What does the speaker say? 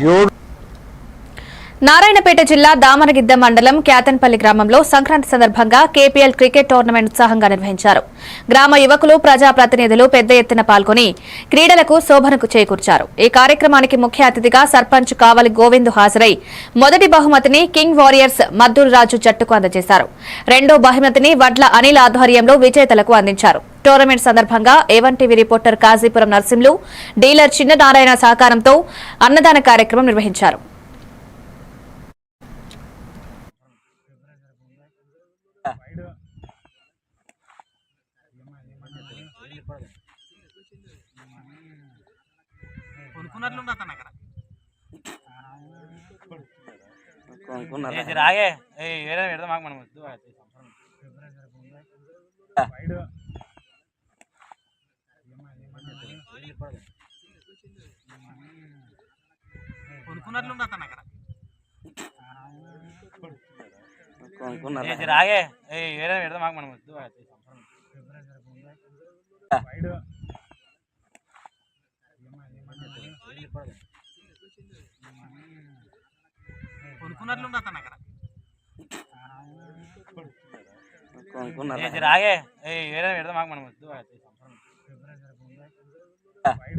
ఏడు. నారాయణపేట జిల్లా దామరగిద్ద మండలం క్యాతన్పల్లి గ్రామంలో సంక్రాంతి సందర్భంగా కేపీఎల్ క్రికెట్ టోర్నమెంట్ ఉత్సాహంగా నిర్వహించారు. గ్రామ యువకులు ప్రజాప్రతినిధులు పెద్ద ఎత్తున పాల్గొని క్రీడలకు శోభనకు చేకూర్చారు. ఈ కార్యక్రమానికి ముఖ్య అతిథిగా సర్పంచ్ కావలి గోవింద్ హాజరై మొదటి బహుమతిని కింగ్ వారియర్స్ మద్దూరు రాజు జట్టుకు అందజేశారు. రెండో బహుమతిని వడ్ల అనిల్ ఆధ్వర్యంలో విజేతలకు అందించారు. టోర్నమెంట్ సందర్భంగా A one TV reporter Kazipuram Narsimlu dealer Chinnanarayana సహకారంతో అన్నదాన కార్యక్రమం నిర్వహించారు. రాగే? ఏ పెడదాం మాకు మనం. వద్దు కొనుక్కున్నట్లుంది అతను అక్కడ. రాగే. ఏదైనా పెడదాం మాకు మనం. వద్దు అతను అక్కడ. రాగే. ఏదైనా పెడదాం మాకు మనం. వద్దు Máy.